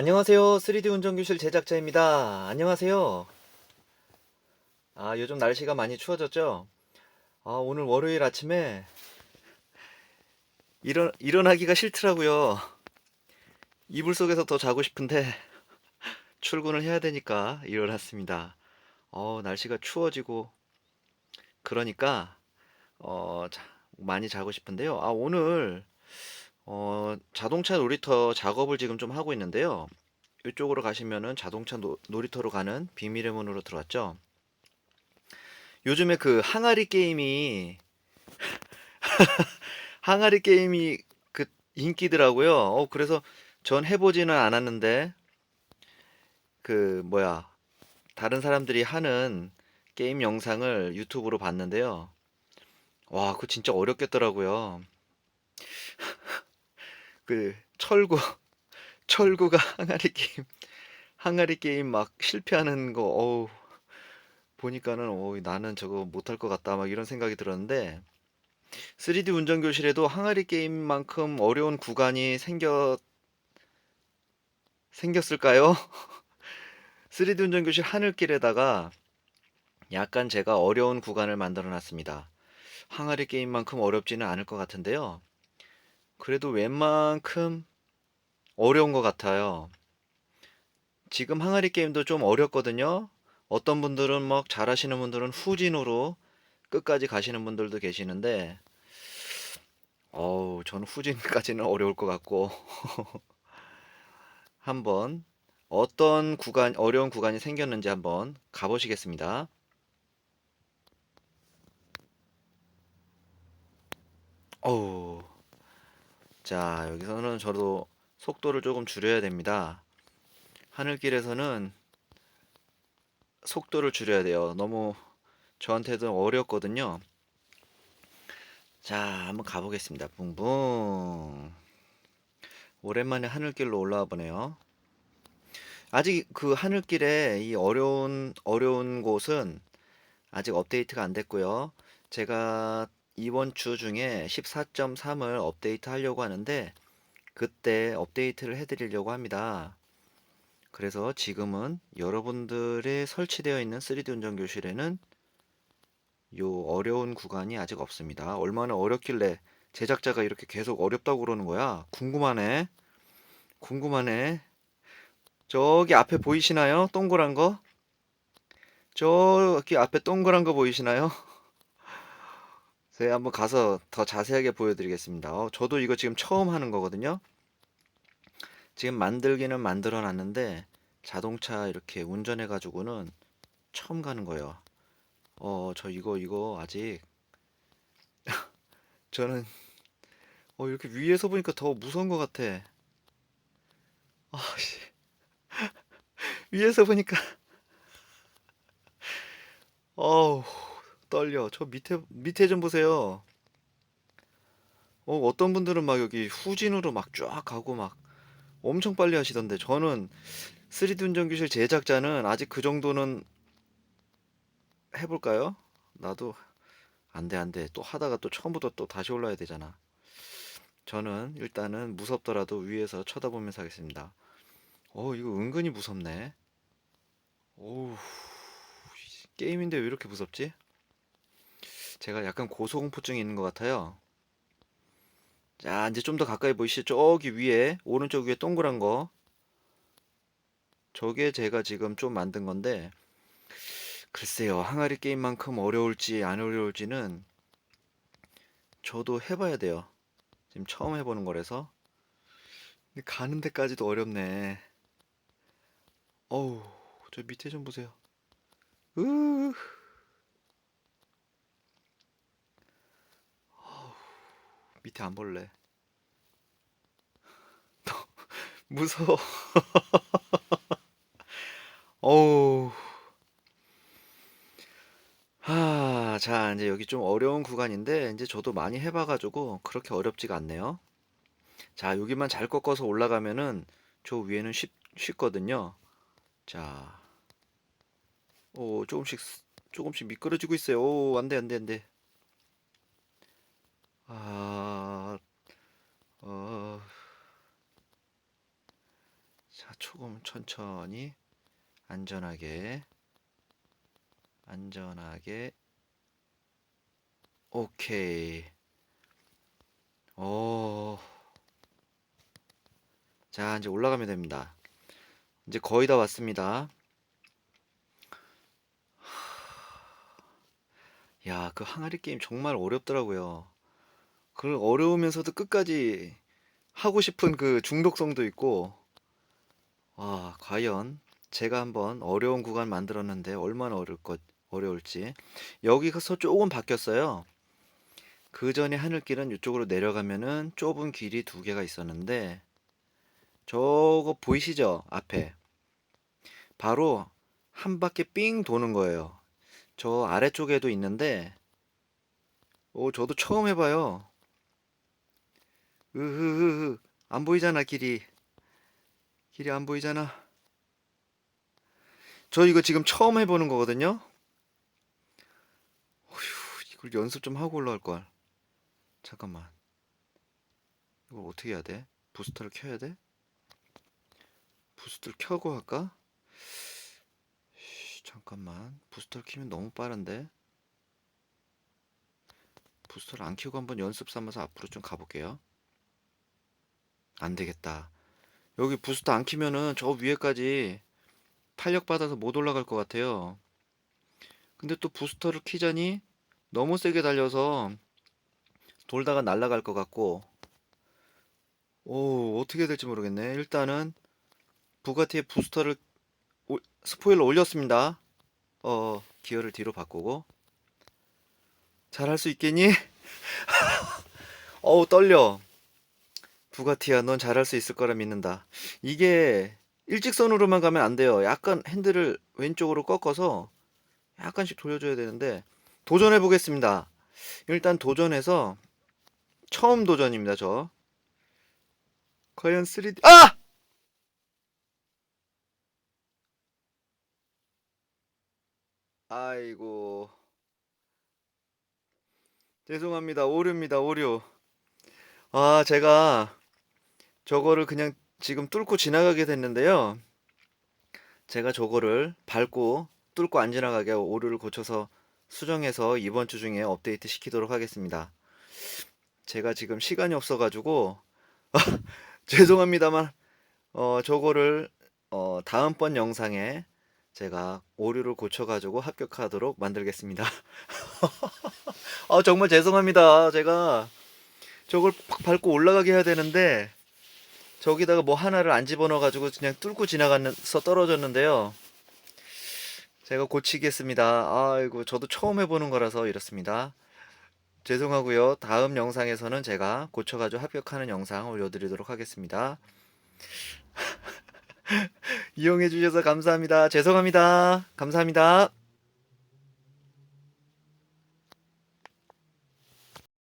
안녕하세요. 3D 운전교실 제작자입니다. 안녕하세요. 아, 요즘 날씨가 많이 추워졌죠? 아, 오늘 월요일 아침에 일어, 일어나기가 싫더라고요. 이불 속에서 더 자고 싶은데 출근을 해야 되니까 일어났습니다. 어, 날씨가 추워지고 그러니까 어, 자- 많이 자고 싶은데요. 아, 오늘 어, 자동차 놀이터 작업을 지금 좀 하고 있는데요. 이쪽으로 가시면은 자동차 노, 놀이터로 가는 비밀의 문으로 들어왔죠. 요즘에 그 항아리 게임이 항아리 게임이 그 인기더라고요. 어, 그래서 전 해보지는 않았는데 그 뭐야 다른 사람들이 하는 게임 영상을 유튜브로 봤는데요. 와, 그거 진짜 어렵겠더라고요. 그 철구 철구가 항아리 게임 항아리 게임 막 실패하는 거 어우 보니까는 어 나는 저거 못할 것 같다 막 이런 생각이 들었는데 3D 운전 교실에도 항아리 게임만큼 어려운 구간이 생겨 생겼을까요? 3D 운전 교실 하늘길에다가 약간 제가 어려운 구간을 만들어 놨습니다. 항아리 게임만큼 어렵지는 않을 것 같은데요. 그래도 웬만큼 어려운 것 같아요. 지금 항아리 게임도 좀 어렵거든요. 어떤 분들은 막 잘하시는 분들은 후진으로 끝까지 가시는 분들도 계시는데, 어우, 저는 후진까지는 어려울 것 같고, 한번 어떤 구간, 어려운 구간이 생겼는지 한번 가보시겠습니다. 어우, 자, 여기서는 저도 속도를 조금 줄여야 됩니다. 하늘길에서는 속도를 줄여야 돼요. 너무 저한테도 어렵거든요. 자, 한번 가보겠습니다. 붕붕. 오랜만에 하늘길로 올라와 보네요. 아직 그 하늘길에 이 어려운, 어려운 곳은 아직 업데이트가 안 됐고요. 제가 이번 주 중에 14.3을 업데이트 하려고 하는데, 그때 업데이트를 해드리려고 합니다. 그래서 지금은 여러분들의 설치되어 있는 3D 운전 교실에는 요 어려운 구간이 아직 없습니다. 얼마나 어렵길래 제작자가 이렇게 계속 어렵다고 그러는 거야? 궁금하네. 궁금하네. 저기 앞에 보이시나요? 동그란 거? 저기 앞에 동그란 거 보이시나요? 제가 한번 가서 더 자세하게 보여드리겠습니다. 어, 저도 이거 지금 처음 하는 거거든요. 지금 만들기는 만들어 놨는데 자동차 이렇게 운전해 가지고는 처음 가는 거예요. 어, 저 이거 이거 아직 저는 어, 이렇게 위에서 보니까 더 무서운 것 같아. 아, 씨. 위에서 보니까 어우, 떨려. 저 밑에 밑에 좀 보세요. 어, 어떤 분들은 막 여기 후진으로 막 쫙 가고 막 엄청 빨리 하시던데 저는 3D 운전교실 제작자는 아직 그 정도는 해볼까요? 나도 안 돼, 안 돼. 또 하다가 또 처음부터 또 다시 올라야 되잖아. 저는 일단은 무섭더라도 위에서 쳐다보면서 하겠습니다. 어, 이거 은근히 무섭네. 오우, 게임인데 왜 이렇게 무섭지? 제가 약간 고소공포증이 있는 것 같아요. 자, 이제 좀 더 가까이 보이시죠? 저기 위에, 오른쪽 위에 동그란 거. 저게 제가 지금 좀 만든 건데, 글쎄요, 항아리 게임만큼 어려울지 안 어려울지는 저도 해봐야 돼요. 지금 처음 해보는 거라서. 가는 데까지도 어렵네. 어우, 저 밑에 좀 보세요. 으, 밑에 안 볼래. 무서워. 어우. 하, 자, 이제 여기 좀 어려운 구간인데, 이제 저도 많이 해봐가지고 그렇게 어렵지가 않네요. 자, 여기만 잘 꺾어서 올라가면은 저 위에는 쉽, 쉽거든요. 자, 오, 조금씩, 조금씩 미끄러지고 있어요. 오, 안 돼, 안 돼, 안 돼. 아, 어, 자, 조금 천천히 안전하게 안전하게 오케이. 오. 자, 이제 올라가면 됩니다. 이제 거의 다 왔습니다. 야, 그 항아리 게임 정말 어렵더라고요. 그 어려우면서도 끝까지 하고 싶은 그 중독성도 있고, 와, 과연 제가 한번 어려운 구간 만들었는데 얼마나 어려울 것, 어려울지. 여기서 조금 바뀌었어요. 그 전에 하늘길은 이쪽으로 내려가면은 좁은 길이 두 개가 있었는데, 저거 보이시죠? 앞에. 바로 한 바퀴 삥 도는 거예요. 저 아래쪽에도 있는데, 오, 저도 처음 해봐요. 으흐흐흐, 안 보이잖아, 길이. 길이 안 보이잖아. 저 이거 지금 처음 해보는 거거든요? 어휴, 이걸 연습 좀 하고 올라갈 걸. 잠깐만. 이걸 어떻게 해야 돼? 부스터를 켜야 돼? 부스터를 켜고 할까? 쉬, 잠깐만. 부스터를 켜면 너무 빠른데? 부스터를 안 켜고 한번 연습 삼아서 앞으로 좀 가볼게요. 안 되겠다. 여기 부스터 안 켜면은 저 위에까지 탄력 받아서 못 올라갈 것 같아요. 근데 또 부스터를 키자니 너무 세게 달려서 돌다가 날아갈 것 같고, 오, 어떻게 될지 모르겠네. 일단은 부가티의 부스터를 오- 스포일러 올렸습니다. 어, 기어를 뒤로 바꾸고. 잘할 수 있겠니? 어우, 떨려. 부가티야, 넌 잘할 수 있을 거라 믿는다. 이게 일직선으로만 가면 안 돼요. 약간 핸들을 왼쪽으로 꺾어서 약간씩 돌려줘야 되는데, 도전해 보겠습니다. 일단 도전해서, 처음 도전입니다, 저. 과연 3D, 아! 아이고. 죄송합니다. 오류입니다. 오류. 아, 제가 저거를 그냥 지금 뚫고 지나가게 됐는데요. 제가 저거를 밟고 뚫고 안 지나가게 오류를 고쳐서 수정해서 이번 주 중에 업데이트 시키도록 하겠습니다. 제가 지금 시간이 없어가지고 죄송합니다만 어, 저거를 어, 다음번 영상에 제가 오류를 고쳐가지고 합격하도록 만들겠습니다. 아, 정말 죄송합니다. 제가 저걸 팍 밟고 올라가게 해야 되는데 저기다가 뭐 하나를 안 집어넣어 가지고 그냥 뚫고 지나가서 떨어졌는데요. 제가 고치겠습니다. 아이고, 저도 처음 해보는 거라서 이렇습니다. 죄송하고요. 다음 영상에서는 제가 고쳐가지고 합격하는 영상 올려드리도록 하겠습니다. 이용해 주셔서 감사합니다. 죄송합니다. 감사합니다.